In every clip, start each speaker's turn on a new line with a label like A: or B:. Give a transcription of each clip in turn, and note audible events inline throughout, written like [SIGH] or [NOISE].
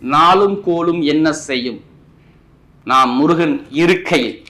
A: நாளும் கோலும் என்ன செய்யும்? நாம் முருகன் இருக்கையில்.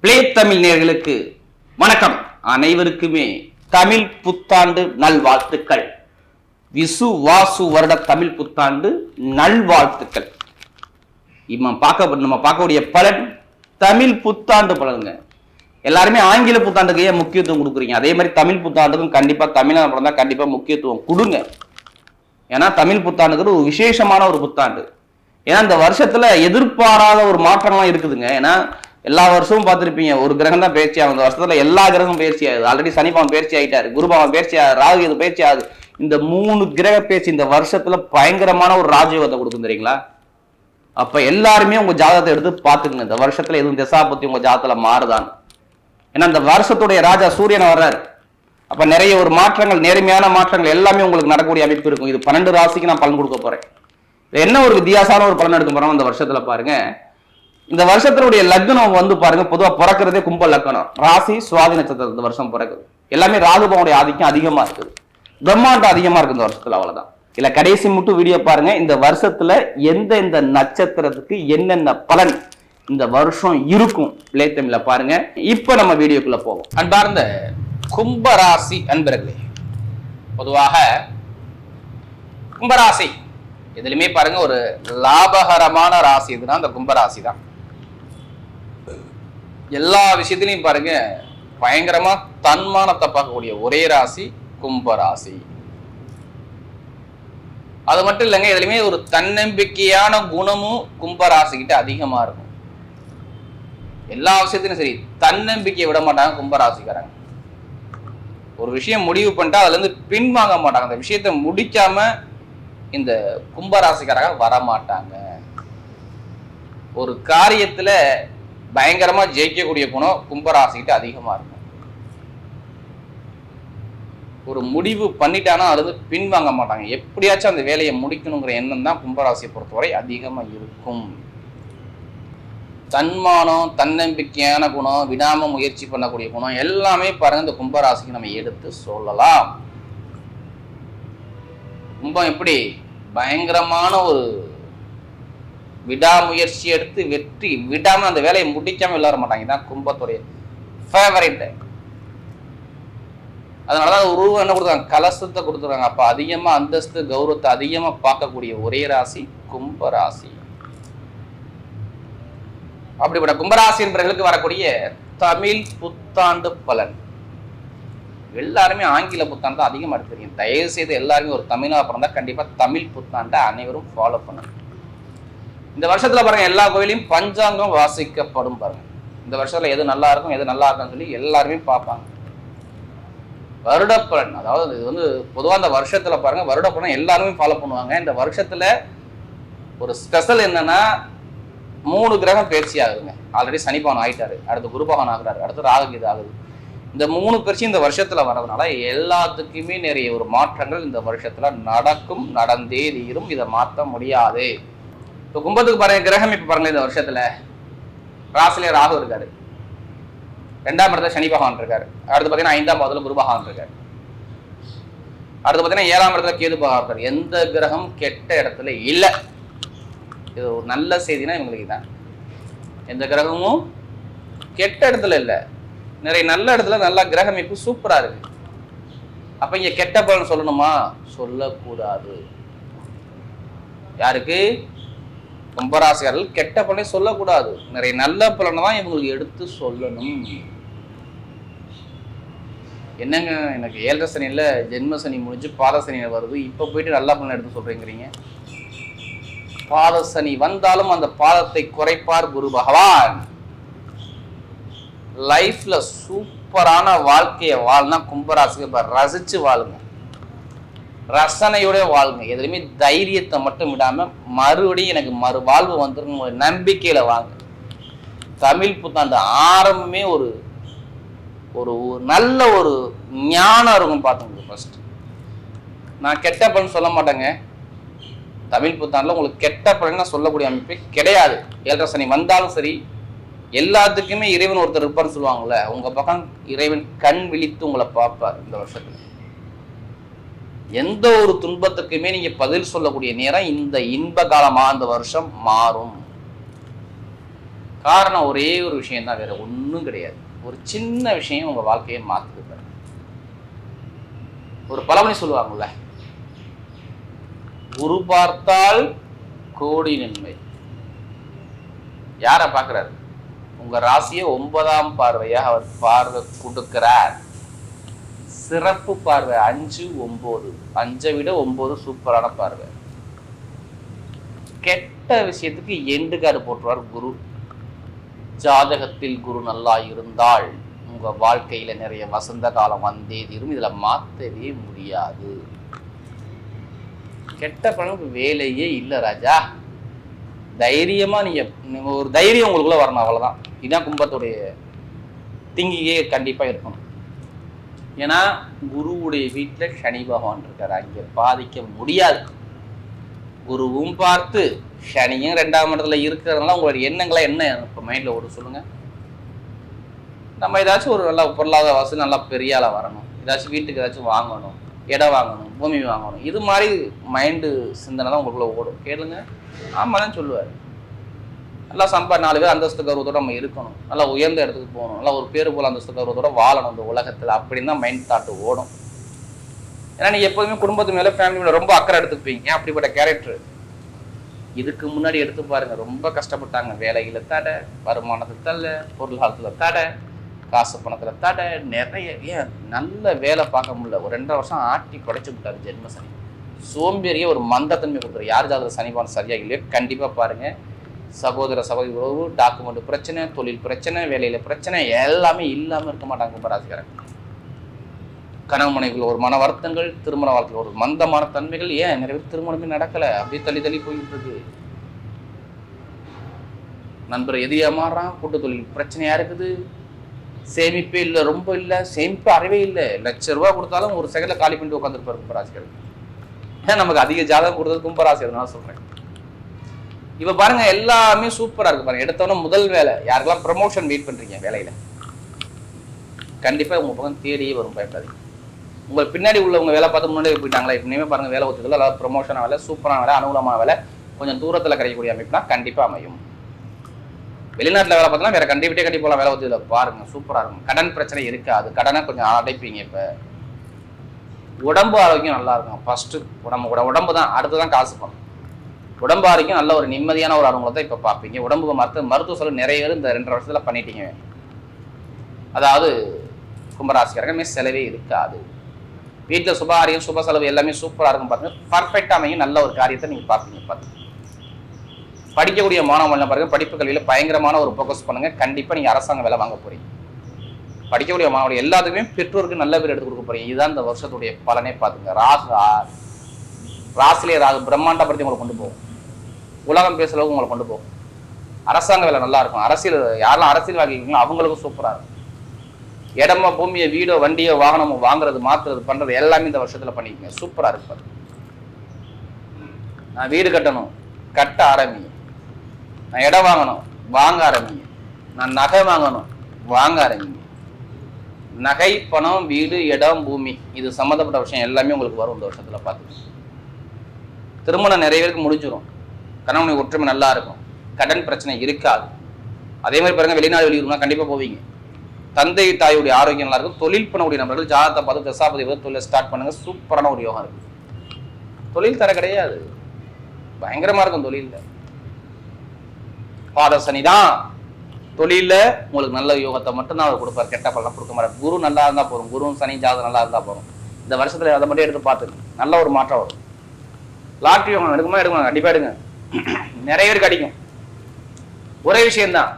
A: பிளே தமிழ் நேர்களுக்கு வணக்கம். அனைவருக்குமே தமிழ் புத்தாண்டு நல்வாழ்த்துக்கள். விசு வாசு வருட தமிழ் புத்தாண்டு நல்வாழ்த்துக்கள். நம்ம பார்க்க நம்ம பார்க்கக்கூடிய பலன் தமிழ் புத்தாண்டு பலனுங்க. எல்லாருமே ஆங்கில புத்தாண்டுக்கு ஏன் முக்கியத்துவம் கொடுக்குறீங்க? அதே மாதிரி தமிழ் புத்தாண்டுக்கும் கண்டிப்பா தமிழ் தான் கண்டிப்பாக முக்கியத்துவம் கொடுங்க. ஏன்னா தமிழ் புத்தாண்டுங்கிறது ஒரு விசேஷமான ஒரு புத்தாண்டு. ஏன்னா இந்த வருஷத்துல எதிர்பாராத ஒரு மாற்றம்லாம் இருக்குதுங்க. ஏன்னா எல்லா வருஷமும் பார்த்துருப்பீங்க ஒரு கிரகம் தான் பயிற்சி ஆகும். இந்த வருஷத்துல எல்லா கிரகமும் பயிற்சி ஆகுது. ஆல்ரெடி சனிபாவன் பயிற்சி ஆகிட்டாரு குருபாவன் பயிற்சி ஆகுது ராகு இது பயிற்சி ஆகுது. இந்த மூணு கிரக பயிற்சி இந்த வருஷத்துல பயங்கரமான ஒரு ராஜயோகத்தை கொடுக்கும் தெரியுங்களா? அப்ப எல்லாருமே உங்க ஜாதகத்தை எடுத்து பாத்துக்கணும் இந்த வருஷத்துல எதுவும் திசாபத்தி உங்க ஜாதகத்துல மாறுதான்னு. ஏன்னா இந்த வருஷத்துடைய ராஜா சூரியன் வர்றாரு. அப்ப நிறைய ஒரு மாற்றங்கள் நேர்மையான மாற்றங்கள் எல்லாமே உங்களுக்கு நடக்கக்கூடிய அமைப்பு இருக்கும். இது பன்னெண்டு ராசிக்கு நான் பலன் கொடுக்க போறேன். என்ன ஒரு வித்தியாசமான ஒரு பலன் எடுக்க போறோம் இந்த வருஷத்துல பாருங்க. இந்த வருஷத்தினுடைய லக்னம் வந்து பாருங்க பொதுவா பிறக்கிறதே கும்ப லக்னம். ராசி சுவாதி நட்சத்திரம் இந்த வருஷம் பிறக்குது. எல்லாமே ராகுபவனுடைய ஆதிக்கம் அதிகமா இருக்குது. பிரம்மாண்டம் அதிகமா இருக்கு இந்த வருஷத்துல அவ்வளவுதான். இல்ல கடைசி மட்டும் வீடியோ பாருங்க. இந்த வருஷத்துல எந்த எந்த நட்சத்திரத்துக்கு என்னென்ன பலன் இந்த வருஷம் இருக்கும் பிளேத்தமிழ்ல பாருங்க. இப்ப நம்ம வீடியோக்குள்ள போவோம். அன்பார்ந்த கும்பராசி அன்பர்களே பொதுவாக கும்பராசி எதுலையுமே பாருங்க ஒரு லாபகரமான ராசி எதுனா அந்த கும்பராசி தான். எல்லா விஷயத்திலையும் பாருங்க பயங்கரமா தன்மானத்தை பார்க்கக்கூடிய ஒரே ராசி கும்பராசி. அது மட்டும் இல்லைங்க இதுலயுமே ஒரு தன்னம்பிக்கையான குணமும் கும்பராசிக்கிட்ட அதிகமா இருக்கும். எல்லா விஷயத்திலும் சரி தன்னம்பிக்கையை விட மாட்டாங்க கும்பராசிக்காரங்க. ஒரு விஷயம் முடிவு பண்ணிட்டா அதுலேருந்து பின்வாங்க மாட்டாங்க. அந்த விஷயத்தை முடிக்காம இந்த கும்பராசிக்காரங்க வர மாட்டாங்க ஒரு காரியத்தில் பயங்கரமாக ஜெயிக்கக்கூடிய குணம் கும்பராசிக்கிட்ட அதிகமாக இருக்கும். ஒரு முடிவு பண்ணிட்டானா அது வந்து பின்வாங்க மாட்டாங்க. எப்படியாச்சும் அந்த வேலையை முடிக்கணுங்கிற எண்ணம் தான் கும்பராசியை பொறுத்தவரை அதிகமாக இருக்கும். தன்மானம் தன்னம்பிக்கையான குணம் விடாம முயற்சி பண்ணக்கூடிய குணம் எல்லாமே பாருங்க இந்த கும்பராசிக்கு நம்ம எடுத்து சொல்லலாம். கும்பம் எப்படி? பயங்கரமான ஒரு விடாமுயற்சி எடுத்து வெற்றி விடாம அந்த வேலையை முடிக்காம விளாட மாட்டாங்க. இதான் கும்பத்துடைய ஃபேவரட் அதனாலதான் ஒரு ரூபா என்ன கொடுத்தாங்க கலசத்தை கொடுத்துருக்காங்க. அப்ப அதிகமா அந்தஸ்து கௌரவத்தை அதிகமா பார்க்கக்கூடிய ஒரே ராசி கும்ப ராசி அப்படிப்பட்ட கும்பராசி என்பவர்களுக்கு வரக்கூடிய தமிழ் புத்தாண்டு பலன். எல்லாருமே ஆங்கில புத்தாண்டு தான் அதிகமாக இருக்கு தெரியும் தயவு செய்து எல்லாருமே ஒரு தமிழாக பிறந்தா கண்டிப்பாக தமிழ் புத்தாண்டை அனைவரும் ஃபாலோ பண்ணணும். இந்த வருஷத்தில் பாருங்க எல்லா கோயிலையும் பஞ்சாங்கம் வாசிக்கப்படும் பாருங்க. இந்த வருஷத்தில் எது நல்லா இருக்கும் எது நல்லா இருக்கும்னு சொல்லி எல்லாருமே பார்ப்பாங்க. வருடப்பலன் அதாவது இது வந்து பொதுவாக இந்த வருஷத்தில் பாருங்க வருடப்பலன் எல்லாருமே ஃபாலோ பண்ணுவாங்க. இந்த வருஷத்தில் ஒரு ஸ்பெஷல் என்னன்னா மூணு கிரகம் பயிற்சி ஆகுதுங்க. ஆல்ரெடி சனிபவன் ஆயிட்டாரு. அடுத்து குருபவன் ஆகுறாரு. அடுத்து ராகு ஆகுது. இந்த மூணு பயிற்சி இந்த வருஷத்துல வர்றதுனால எல்லாத்துக்குமே நிறைய ஒரு மாற்றங்கள் இந்த வருஷத்துல நடக்கும் நடந்தே தீரும். இதை மாற்ற முடியாது. இப்போ கும்பத்துக்கு பாருங்க கிரகம் இப்ப பாருங்க இந்த வருஷத்துல. ராசிலே ராகு இருக்காரு. ரெண்டாம் இடத்துல சனி பகவான் இருக்காரு. அடுத்து பார்த்தீங்கன்னா ஐந்தாம் பாதத்தில் குரு பகவான் இருக்காரு. அடுத்து பார்த்தீங்கன்னா ஏழாம் இடத்துல கேது பகவான் இருக்காரு. எந்த கிரகம் கெட்ட இடத்துல இல்லை. இது ஒரு நல்ல செய்தினா இவங்களுக்கு தான் எந்த கிரகமும் கெட்ட இடத்துல இல்லை. நிறைய நல்ல இடத்துல நல்ல கிரகமைப்பு சூப்பராக சூப்பரா இருக்கு. அப்ப இங்க கெட்ட பலன் சொல்லணுமா? சொல்லக்கூடாது. யாருக்கு? கும்பராசிகாரர்கள் கெட்ட பலனை சொல்லக்கூடாது. நிறைய நல்ல பலனை தான் இவங்களுக்கு எடுத்து சொல்லணும். என்னங்க எனக்கு ஏழரை சனியில் ஜென்ம சனி முடிஞ்சு பாத சனி வருது. இப்போ போயிட்டு நல்ல பலன் எடுத்து சொல்றீங்கிறீங்க? பாத சனி வந்தாலும் அந்த பாதத்தை குறைப்பார் குரு பகவான். லைஃப்ல சூப்பரான வாழ்க்கையை வாழ்னா கும்பராசிக்கு ரசிச்சு வாழுங்க. ரசனையோட வாழுங்க. எதுலையுமே தைரியத்தை மட்டும் விடாம மறுபடியும் எனக்கு மறு வாழ்வு வந்துடும் ஒரு நம்பிக்கையில வாங்க. தமிழ் புத்தாண்டு ஆரம்பமே ஒரு ஒரு ஒரு நல்ல ஒரு ஞானம் இருக்கும் பார்த்துங்க ஃபர்ஸ்ட் நான் கெட்ட பலன் சொல்ல மாட்டேங்க. தமிழ் புத்தாண்டில் உங்களுக்கு கெட்ட பலன் சொல்லக்கூடிய அமைப்பே கிடையாது. ஏழரை சனி வந்தாலும் சரி எல்லாத்துக்குமே இறைவன் ஒருத்தர் இருப்பார்னு சொல்லுவாங்கல்ல உங்க பக்கம் இறைவன் கண் விழித்து உங்களை பார்ப்பார் இந்த வருஷத்துல. எந்த ஒரு துன்பத்துக்குமே நீங்க பதில் சொல்லக்கூடிய நேரம் இந்த இன்ப காலமாக இந்த வருஷம் மாறும். காரணம் ஒரே ஒரு விஷயம் தான் வேற ஒன்றும் கிடையாது. ஒரு சின்ன விஷயம் உங்க வாழ்க்கையை மாத்துது ஒரு பழமொழி சொல்லுவாங்கல்ல குரு பார்த்தால் கோடி நன்மை. யாரை பார்க்குறாரு? உங்க ராசியை ஒன்பதாம் பார்வையாக அவர் பார்வை கொடுக்கிறார். சிறப்பு பார்வை அஞ்சு ஒன்பது. அஞ்சை விட ஒம்பது சூப்பரான பார்வை. கெட்ட விஷயத்துக்கு எண்டு கார்டு போட்டுருவார் குரு. ஜாதகத்தில் குரு நல்லா இருந்தால் உங்க வாழ்க்கையில நிறைய வசந்த காலம் வந்தே தீரும். இதுல மாத்தவே முடியாது. கெட்ட பணம் வேலையே இல்லை ராஜா. தைரியமா நீங்க ஒரு தைரியம் உங்களுக்குள்ளே வரணும் அவ்வளோதான் இதுதான் கும்பத்துடைய திங்கியே கண்டிப்பாக இருக்கணும். ஏன்னா குருவுடைய வீட்டில் சனி பகவான் இருக்கார். அங்கே பாதிக்க முடியாது. குருவும் பார்த்து சனியும் ரெண்டாம் இடத்துல இருக்கிறதுனால உங்களுடைய எண்ணங்களை என்ன இப்போ மைண்ட்ல ஒரு சொல்லுங்கள் நம்ம ஏதாச்சும் ஒரு நல்ல பொருளாதார வசதி நல்லா பெரிய வரணும். ஏதாச்சும் வீட்டுக்கு ஏதாச்சும் வாங்கணும் இடம் வாங்கணும். பூமி வாங்கணும். இது மாதிரி மைண்டு சிந்தனை தான் உங்களுக்குள்ள ஓடும். கேளுங்க. ஆமாம்னு சொல்லுவார். நல்லா சம்பா நாலு பேர் அந்தஸ்து கௌரவத்தோட நம்ம இருக்கணும். நல்லா உயர்ந்த இடத்துக்கு போகணும். நல்லா ஒரு பேர் போல் அந்தஸ்து கௌரவத்தோட வாழணும் இந்த உலகத்தில். அப்படின்னு தான் மைண்ட் தாட்டு ஓடும். ஏன்னா நீங்கள் எப்போதுமே குடும்பத்து மேலே ஃபேமிலி மேலே ரொம்ப அக்கறை எடுத்துப்பீங்க. அப்படிப்பட்ட கேரக்டர் இதுக்கு முன்னாடி எடுத்து பாருங்க. ரொம்ப கஷ்டப்பட்டாங்க. வேலையில தடை வருமானத்தை தள்ள பொருளாதாரத்தில் தடை. காசு பணத்தில் தடை நிறைய ஏன் நல்ல வேலை பார்க்க முடியல. ஒரு ரெண்டரை வருஷம் ஆட்டி குடைச்சி விட்டாரு ஜென்ம சனி. சோம்பேறியே ஒரு மந்தத்தன்மை கொடுக்குறாரு. யார் ஜாதக சனிபான சரியாக இல்லையோ கண்டிப்பாக பாருங்க. சகோதர சகோதரி உறவு டாக்குமெண்ட் பிரச்சனை தொழில் பிரச்சனை வேலையில் பிரச்சனை எல்லாமே இல்லாமல் இருக்க மாட்டாங்க கும்பராசிக்காரன் கணவன் மனைவிக்குள்ள ஒரு மன வருத்தங்கள் திருமண வாழ்க்கையில் ஒரு மந்தமான தன்மைகள். ஏன்? நிறைய பேர் திருமணமே நடக்கலை. அப்படியே தள்ளி தள்ளி போயிட்டு இருக்கு. நண்பர் எதிரியா மாறுறான். கூட்டு தொழில் பிரச்சனையாக இருக்குது. சேமிப்பே இல்லை ரொம்ப இல்லை சேமிப்பு அறவே இல்லை. லட்ச ரூபா கொடுத்தாலும் ஒரு செகண்ட்ல காலி பண்ணிட்டு உட்காந்துருப்பாரு கும்பராசிகள் ஏன் நமக்கு அதிக ஜாதகம் கொடுத்தது கும்பராசி அதனால சொல்றேன். இப்ப பாருங்க எல்லாமே சூப்பரா இருக்கு பாருங்க. எடுத்தவொடனே முதல் வேலை. யாருக்கெல்லாம் ப்ரமோஷன் வெயிட் பண்றீங்க வேலையில? கண்டிப்பா உங்க பக்கம் தேடியே வரும் பயப்படாதீங்க. உங்க பின்னாடி உள்ளவங்க வேலை பார்த்து முன்னாடி போயிட்டாங்களா? இனிமே பாருங்க வேலை ஒத்துக்கல அதாவது ப்ரமோஷன் வேலை சூப்பரான வேலை அனுகூலமான வேலை கொஞ்சம் தூரத்துல கிடைக்கக்கூடிய அமைப்புனா கண்டிப்பா அமையும். வெளிநாட்டில் வேலை பார்த்தா வேற கண்டிப்பாக கண்டிப்பா போலாம் வேலை ஒத்துக்கல பாருங்க சூப்பராக இருக்கும். கடன் பிரச்சனை இருக்காது கடனை கொஞ்சம் அடைப்பீங்க இப்போ. உடம்பு ஆரோக்கியம் நல்லா இருக்கும் ஃபர்ஸ்ட் உடம்பு உடம்பு தான் அடுத்து தான் காசு பணம் உடம்பு ஆரோக்கியம் நல்ல ஒரு நிம்மதியான ஒரு அறும்புலத்தை இப்போ பார்ப்பீங்க. உடம்பு மருத்துவ மருத்துவ செலவு நிறைய பேர் இந்த ரெண்டரை வருஷத்தில் பண்ணிட்டீங்க. அதாவது கும்பராசிக்காரங்க செலவே இருக்காது. வீட்டில் சுப ஆரியம் சுப செலவு எல்லாமே சூப்பராக இருக்கும் பார்த்தீங்கன்னா பர்ஃபெக்டாக அமையும். நல்ல ஒரு காரியத்தை நீங்கள் பார்ப்பீங்க பார்த்து படிக்கக்கூடிய மாணவர்கள் பாருங்க படிப்பு கல்வியில் பயங்கரமான ஒரு ஃபோக்கஸ் பண்ணுங்க. கண்டிப்பா நீங்க அரசாங்க வேலை வாங்க போறீங்க. படிக்கக்கூடிய மாணவர்கள் எல்லாத்துக்குமே பெற்றோருக்கு நல்ல பேர் எடுத்து கொடுக்க போறீங்க. இதுதான் இந்த வருஷத்துடைய பலனே பாத்துங்க ராகு ராசிலே ராகு பிரம்மாண்டப்படுத்தி உங்களை கொண்டு போகும். உலகம் பேசுகிற அளவுக்கு உங்களை கொண்டு போகும். அரசாங்க வேலை நல்லா இருக்கும். அரசியல் யாரெல்லாம் அரசியல் வாங்கிக்கிறீங்களோ அவங்களுக்கும் சூப்பரா இருக்கும். இடமோ பூமியை வீடோ வண்டியோ வாகனமோ வாங்குறது மாத்துறது பண்றது எல்லாமே இந்த வருஷத்துல பண்ணிக்கங்க. சூப்பரா இருப்பாரு நான் வீடு கட்டணும். கட்ட ஆரம்பிங்க. நான் இடம் வாங்கணும். வாங்க ஆரம்பிங்க. நான் நகை வாங்கணும். வாங்க ஆரம்பிங்க. நகை பணம் வீடு இடம் பூமி இது சம்மந்தப்பட்ட விஷயம் எல்லாமே உங்களுக்கு வரும் இந்த வருஷத்தில் பார்த்து. திருமணம் நிறைய பேருக்கு முடிஞ்சிடும் கணவனுடைய ஒற்றுமை நல்லா இருக்கும். கடன் பிரச்சனை இருக்காது. அதே மாதிரி பாருங்க வெளிநாடு வெளியூர்னா கண்டிப்பாக போவீங்க. தந்தை தாயுடைய ஆரோக்கியம் நல்லா இருக்கும். தொழில் பண்ணக்கூடிய நபர்கள் ஜாதகத்தை பார்த்து தசாபதி வந்து தொழிலை ஸ்டார்ட் பண்ணுங்க. சூப்பரான ஒரு யோகம் இருக்கு. தொழில் தர கிடையாது. பயங்கரமா இருக்கும் தொழிலில். பாத சனிதான் தொழிலில் உங்களுக்கு நல்ல யோகத்தை மட்டும் தான் அவர் கொடுப்பார். கெட்ட பலன் கொடுக்க மாட்டார். குரு நல்லா இருந்தால் போதும். குருவும் சனி ஜாதகம் நல்லா இருந்தால் போதும். இந்த வருஷத்தில் அதை மட்டும் எடுத்து பார்த்துங்க. நல்ல ஒரு மாற்றம் வரும். லாட்ரி யோகம் எடுக்குமா எடுக்கணும்? கண்டிப்பாக எடுங்க. [CLEARS THROAT] நிறைய பேருக்கு அடிக்கும். ஒரே விஷயம்தான்.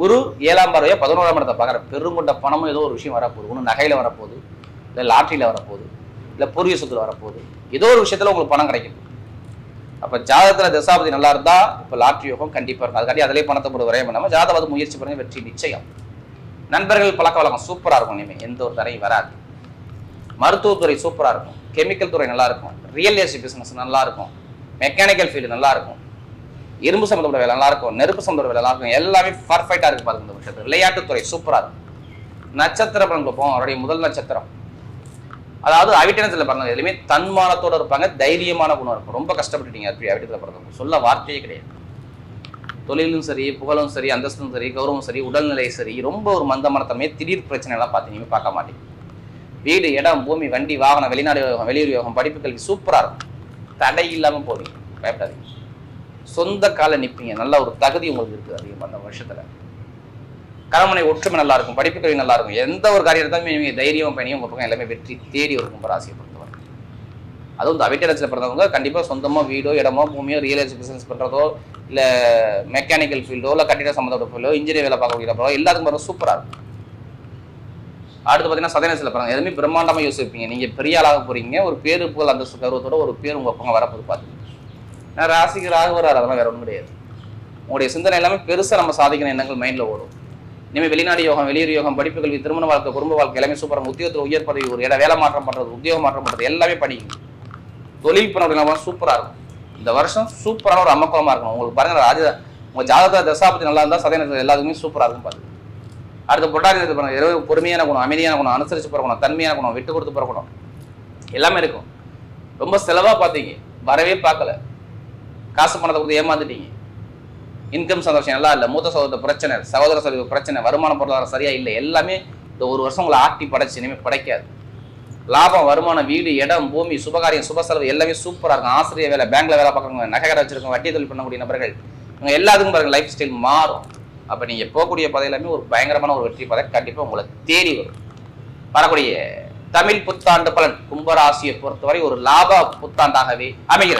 A: குரு ஏழாம் பார்வையா பதினோராம் இடத்தை பார்க்குற பெருங்கொண்ட பணமும் ஏதோ ஒரு விஷயம் வரப்போகுது. ஒன்று நகையில் வரப்போகுது. இல்லை லாட்ரியில் வரப்போகுது. இல்லை பூர்வீக சொத்தில் வரப்போகுது. ஏதோ ஒரு விஷயத்தில் உங்களுக்கு பணம் கிடைக்கும். அப்போ ஜாதகத்தில் தசாபதி நல்லா இருந்தால் இப்போ லாட்ரி யோகம் கண்டிப்பாக இருக்கும். அதுக்காண்டி அதிலே பணத்தை போட்டு வரையும் பண்ணாமல் ஜாதகம் முயற்சி பண்ணுங்க வெற்றி நிச்சயம். நண்பர்கள் பழக்க வழக்கம் சூப்பராக இருக்கும் இனிமேல் எந்த ஒரு தரையும் வராது. மருத்துவத்துறை சூப்பராக இருக்கும். கெமிக்கல் துறை நல்லா இருக்கும். ரியல் எஸ்டேட் பிஸ்னஸ் நல்லா இருக்கும். மெக்கானிக்கல் ஃபீல்டு நல்லா இருக்கும். இரும்பு சம்மந்தப்பட்ட வேலை நல்லா இருக்கும். நெருப்பு சம்மந்தப்பட்ட வேலை நல்லா இருக்கும். எல்லாமே பர்ஃபெக்டாக இருக்கு பாருங்க இந்த விஷயத்துல விளையாட்டுத்துறை சூப்பராக இருக்கும் நட்சத்திரம் பலன் பார்ப்போம் அவருடைய முதல் நட்சத்திரம். அதாவது அவிட்டனத்தில் பிறந்தவங்க எதுலையுமே தன்மானத்தோட இருப்பாங்க தைரியமான குணம் இருக்கும். ரொம்ப கஷ்டப்பட்டுட்டீங்க அப்படி அவிட்டத்தில் பிறந்தவங்க. சொல்ல வார்த்தையே கிடையாது. தொழிலும் சரி புகழும் சரி அந்தஸ்தும் சரி கௌரவம் சரி உடல்நிலை சரி ரொம்ப ஒரு மந்தமனத்தன்மையை திடீர் பிரச்சனை எல்லாம் பார்த்தீங்க பார்க்க மாட்டீங்க. வீடு இடம் பூமி வண்டி வாகனம் வெளிநாடு யோகம் வெளியூர் யோகம் படிப்பு கல்வி சூப்பராக இருக்கும். தடை இல்லாமல் போவீங்க. பயப்படாதீங்க. சொந்த கால நிற்பீங்க நல்ல ஒரு தகுதி உங்களுக்கு இருக்குது அதிகமாக அந்த வருஷத்தில். கலமுனை ஒற்றுமை நல்லா இருக்கும் படிப்பு கல்வி நல்லா இருக்கும் எந்த ஒரு காரியம் எடுத்தாலுமே நீங்க தைரியம் பணியும் உங்க பக்கம் எல்லாமே வெற்றி தேடி ஒரு கும்பராசியை பொறுத்தவரை. அதுவும் இந்த அவிட்டரத்தில் பிறந்தவங்க கண்டிப்பாக சொந்தமாக வீடோ இடமோ பூமியோ ரியல் எஸ்டேட் பிசினஸ் பண்ணுறதோ இல்லை மெக்கானிக்கல் ஃபீல்டோ இல்லை கட்டிட சம்மந்தப்பட்ட ஃபீல்டோ இன்ஜினியர் வேலை பார்க்கக்கூடிய எல்லாத்துக்கும் பிறகு சூப்பராக இருக்கும். அடுத்து பார்த்தீங்கன்னா சதனத்தில் பிறந்த எதுவுமே பிரம்மாண்டமாக யோசிப்பீங்க. நீங்கள் பெரிய ஆளாக போகிறீங்க ஒரு பேரு புகழ் அந்த கருவத்தோட ஒரு பேர் உங்கள் பக்கம் வரப்போது பார்த்துங்க நான் ராசிக்கு ராகு வராது அதெல்லாம் வேற ஒன்றும் கிடையாது. உங்களுடைய சிந்தனை எல்லாமே பெருசாக நம்ம சாதிக்கிற எண்ணங்கள் மைண்டில் ஓடும். இனிமேல் வெளிநாடு யோகம் வெளியூர் யோகம் படிப்பு கல்வி திருமண வாழ்க்கை குடும்ப வாழ்க்கை எல்லாமே சூப்பராக உத்தியோகத்தில் உயர் பதவி ஒரு இட வேலை மாற்றம் பண்ணுறது உத்தியோகம் மாற்றம் பண்ணுறது எல்லாமே படிக்கணும். தொழில் பண்ண சூப்பராக இருக்கும். இந்த வருஷம் சூப்பரான ஒரு அமக்கலமாக இருக்கும் உங்களுக்கு பாருங்க ராஜ உங்கள் ஜாதகத்தை தசாபத்தி நல்லா இருந்தால் சதவீதத்தில் எல்லாத்துக்குமே சூப்பராக இருக்கும் பாருங்க. அடுத்த பொட்டாரி பாருங்க இரவு பொறுமையான குணம் அமைதியான குணம் அனுசரித்து பிறக்கணும் தன்மையான குணம் விட்டு கொடுத்து பிறக்கணும் எல்லாமே இருக்கும். ரொம்ப செலவாக பார்த்தீங்க வரவே பார்க்கல. காசு பணத்தை கொடுத்து ஏமாந்துட்டீங்க. இன்கம் சந்தோஷம் நல்லா இல்லை மூத்த சகோதர பிரச்சனை சகோதர சகோதர பிரச்சனை வருமான பொருளாதாரம் சரியா இல்லை எல்லாமே இந்த ஒரு வருஷம் உங்களை ஆட்டி படைச்சு இனிமேல் படைக்காது. லாபம் வருமானம் வீடு இடம் பூமி சுபகாரியம் சுப செலவு எல்லாமே சூப்பராக இருக்கும். ஆசிரியர் வேலை பேங்க்ல வேலை பார்க்குறவங்க நகை கடை வச்சிருக்கவங்க வட்டி தொழில் பண்ணக்கூடிய நபர்கள் இவங்க எல்லாத்துக்கும் பாருங்க லைஃப் ஸ்டைல் மாறும். அப்போ நீங்கள் போகக்கூடிய பாதை ஒரு பயங்கரமான ஒரு வெற்றி பதை கண்டிப்பாக உங்களை தேடி வரும். வரக்கூடிய தமிழ் புத்தாண்டு பலன் கும்பராசியை பொறுத்தவரை ஒரு லாப புத்தாண்டாகவே அமைகிறது.